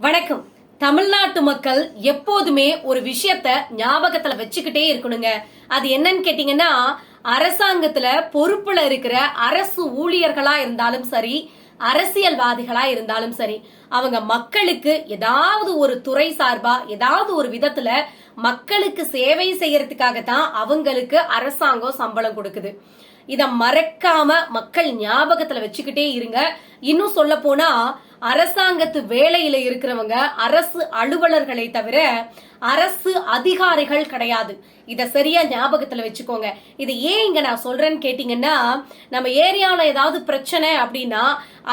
வணக்கம். தமிழ்நாட்டு மக்கள் எப்போதுமே ஒரு விஷயத்த ஞாபகத்துல வச்சுக்கிட்டே இருக்கணுங்க. அது என்னன்னு கேட்டீங்கன்னா அரசாங்கத்துல பொறுப்புல இருக்கிற அரசு ஊழியர்களா இருந்தாலும் சரி அரசியல்வாதிகளா இருந்தாலும் சரி அவங்க மக்களுக்கு ஏதாவது ஒரு துறை சார்பா ஏதாவது ஒரு விதத்துல மக்களுக்கு சேவை செய்யறதுக்காக தான் அவங்களுக்கு அரசாங்கம் சம்பளம் கொடுக்குது. இத மறக்காம மக்கள் ஞாபகத்துல வச்சுக்கிட்டே இருங்க. இன்னும் சொல்ல போனா அரசாங்கத்து வேலையில இருக்கிறவங்க அரசு அலுவலர்களை தவிர அரசு அதிகாரிகள் கிடையாது. இத சரியா ஞாபகத்துல வச்சுக்கோங்க. இது ஏன் இங்க நான் சொல்றேன்னு கேட்டீங்கன்னா நம்ம ஏரியால ஏதாவது பிரச்சனை அப்படின்னா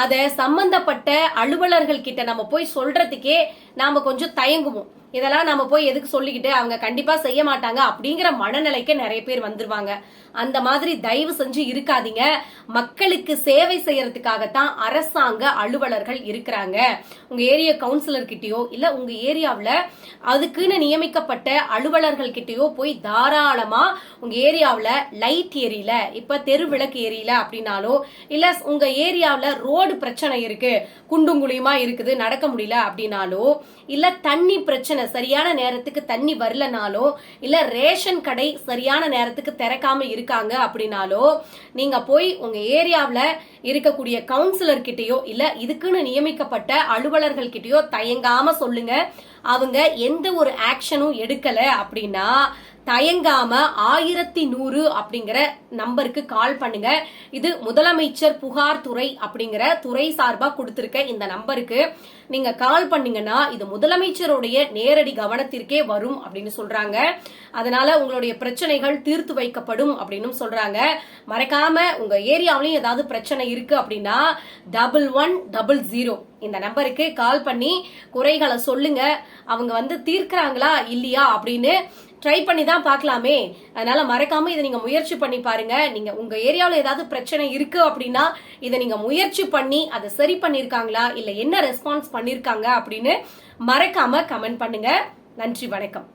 அத சம்பந்தப்பட்ட அலுவலர்கள் கிட்ட நம்ம போய் சொல்றதுக்கே நாம கொஞ்சம் தயங்குவோம். இதெல்லாம் நம்ம போய் எதுக்கு சொல்லிக்கிட்டு அவங்க கண்டிப்பா செய்ய மாட்டாங்க அப்படிங்கிற மனநிலைக்கு நிறைய பேர் வந்துருவாங்க. அந்த மாதிரி தயவு செஞ்சு இருக்காதீங்க. மக்களுக்கு சேவை செய்யறதுக்காகத்தான் அரசாங்க அலுவலர்கள் இருக்கிறாங்க. உங்க ஏரியா கவுன்சிலர் கிட்டயோ இல்ல உங்க ஏரியாவில் அதுக்குன்னு நியமிக்கப்பட்ட அலுவலர்கள் கிட்டயோ போய் தாராளமா உங்க ஏரியாவில் லைட் எரியல இப்ப தெரு விளக்கு எரியல அப்படின்னாலோ இல்ல உங்க ஏரியாவில் ரோடு பிரச்சனை இருக்கு குண்டும் குழியுமா இருக்குது நடக்க முடியல அப்படின்னாலோ இல்ல தண்ணி பிரச்சனை சரியான நேரத்துக்கு தண்ணி வரலனாலோ இல்ல ரேஷன் கடை சரியான நேரத்துக்கு திறக்காம இருக்காங்க அப்படின்னாலோ நீங்க போய் உங்க ஏரியாவில் இருக்கக்கூடிய கவுன்சிலர் கிட்டயோ இல்ல இதுக்குன்னு நியமிக்கப்பட்ட அலுவலர்கள் கிட்டயோ தயங்காம சொல்லுங்க. அவங்க எந்த ஒரு ஆக்ஷனும் எடுக்கல அப்படின்னா தயங்காம ஆயிரத்தி நூறு அப்படிங்கிற நம்பருக்கு கால் பண்ணுங்க. இது முதலமைச்சர் புகார் துறை அப்படிங்கிற துறை சார்பா கொடுத்திருக்க இந்த நம்பருக்கு. நீங்க கால் பண்ணீங்கன்னா இது முதலமைச்சருடைய நேரடி கவனத்திற்கே வரும் அப்படின்னு சொல்றாங்க. அதனால உங்களுடைய பிரச்சனைகள் தீர்த்து வைக்கப்படும் அப்படின்னு சொல்றாங்க. மறக்காம உங்க ஏரியாவிலையும் ஏதாவது பிரச்சனை இருக்கு அப்படின்னா டபுள் ஒன் டபுள் ஜீரோ இந்த நம்பருக்கு கால் பண்ணி குறைகளை சொல்லுங்க. அவங்க வந்து தீர்க்கிறாங்களா இல்லையா அப்படின்னு ட்ரை பண்ணி தான் பார்க்கலாமே. அதனால மறக்காம இதை நீங்க முயற்சி பண்ணி பாருங்க. நீங்க உங்க ஏரியாவில் ஏதாவது பிரச்சனை இருக்கு அப்படின்னா இதை நீங்க முயற்சி பண்ணி அதை சரி பண்ணிருக்காங்களா? இல்ல என்ன ரெஸ்பான்ஸ் பண்ணிருக்காங்க அப்படின்னு மறக்காம கமெண்ட் பண்ணுங்க. நன்றி வணக்கம்.